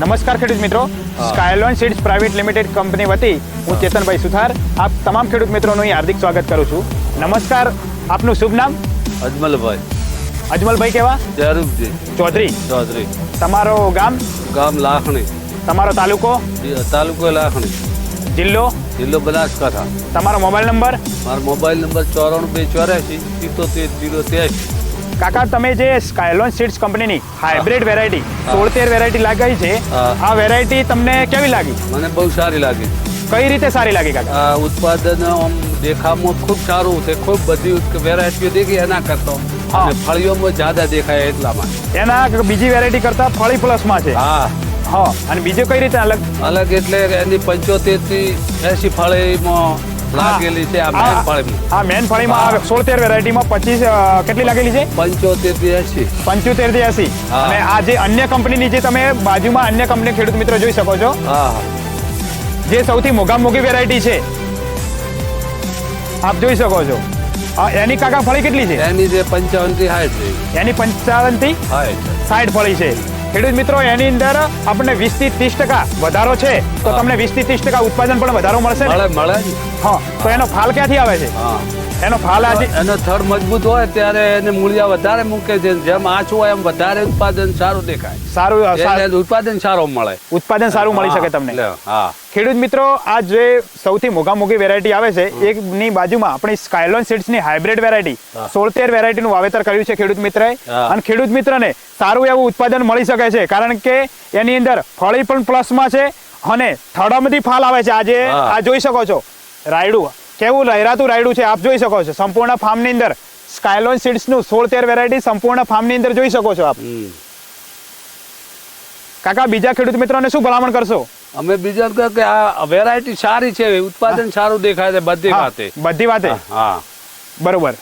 નમસ્કાર ખેડૂત મિત્રો. Skylon seeds private limited company વતી હું ચેતનભાઈ સુથાર. આપ તમામ ખેડૂત મિત્રોનું અહીં હાર્દિક સ્વાગત કરું છું. નમસ્કાર. આપનું શુભ નામ? અજમલભાઈ. અજમલભાઈ કેવા? જયરૂપજી. ચૌધરી. ચૌધરી. તમારો ગામ? ગામ લાખણી. તમારો તાલુકો? તાલુકો લાખણી. જિલ્લો? જિલ્લો બનાસકાંઠા. તમારો મોબાઈલ નંબર? મારો મોબાઈલ નંબર ચોરાણું બે ચોર્યાસી સિત્તોતેર જીરો ત્યાસી. કાકા તમે જે સ્કાયલોન સીડ્સ કંપનીની હાઇબ્રિડ વેરાયટી સોળ તેર વેરાયટી લાગી છે આ વેરાયટી તમને કેવી લાગી? મને બહુ સારી લાગી. કઈ રીતે સારી લાગી કાકા? ઉત્પાદન આમ દેખાવમાં ખૂબ સારું છે ખૂબ બધી વેરાયટીઓ દેખી એના કરતો અને ફળીઓમાં જ્યાદા દેખાય એટલામાં એના બીજી વેરાયટી કરતા ફળી પ્લસમાં છે. હા. હા અને બીજો કઈ રીતે અલગ? અલગ એટલે એની પંચોતેરથી એસી ફળીમાં લાગેલી છે આ મેન ફળીમાં આ મેન ફળીમાં સોળ તેર વેરાયટીમાં પચીસ કેટલી લાગેલી છે? પંચોતેરથી એસી પંચોતેરથી એસી અને આ જે અન્ય કંપનીની જે તમે બાજુમાં અન્ય કંપની ખેડૂત મિત્રો જોઈ શકો છો જે સૌથી મોગા મોગી વેરાયટી છે. આપ જોઈ શકો છો. એની કાકા ફળી કેટલી છે? એની જે પંચાવનથી છે. એની પંચાવનથી સાઠ ફળી છે. ખેડૂત મિત્રો એની અંદર આપણને વીસથી ત્રીસ ટકા વધારો છે. તો તમને વીસથી ત્રીસ ટકા ઉત્પાદન પણ વધારો મળશે મળે મળે હા તો એનો ફાલ ક્યાંથી આવે છે? હા. એનો ફાલ આજે એનો થડ મજબૂત હોય ત્યારે એને મૂળિયા વધારે મૂકે છે. જેમ આછું હોય એમ વધારે ઉત્પાદન સારું દેખાય. સારું ઉત્પાદન સારું મળે. ઉત્પાદન સારું મળી શકે તમને. હા. ખેડૂત મિત્રો આ જે સૌથી મોગા મોગી વેરાયટી આવે છે એકની બાજુમાં આપણી સ્કાયલોન સીડ્સની હાઇબ્રિડ વેરાયટી સોળતેર વેરાયટી નું વેરાયટીનું વાવેતર કર્યું છે ખેડૂત મિત્રએ અને ખેડૂત મિત્રને સારું એવું ઉત્પાદન મળી શકે છે કારણ કે એની અંદર ફળી પણ પ્લસમાં છે અને થડામાંથી ફાલ આવે છે. આજે આ જોઈ શકો છો. રાયડું. કેવું લહેરાતું રાયડું છે આપ જોઈ શકો છો. સંપૂર્ણ ફાર્મની અંદર સ્કાયલોન સીડ્સનું સોળ તેર વેરાયટી સંપૂર્ણ ફાર્મની અંદર જોઈ શકો છો આપ. કાકા બીજા ખેડૂત મિત્રોને શું ભલામણ કરશો? અમે બીજા કે આ વેરાયટી સારી છે ઉત્પાદન સારું દેખાય છે બધી વાતે. બધી વાતે? હા. બરોબર.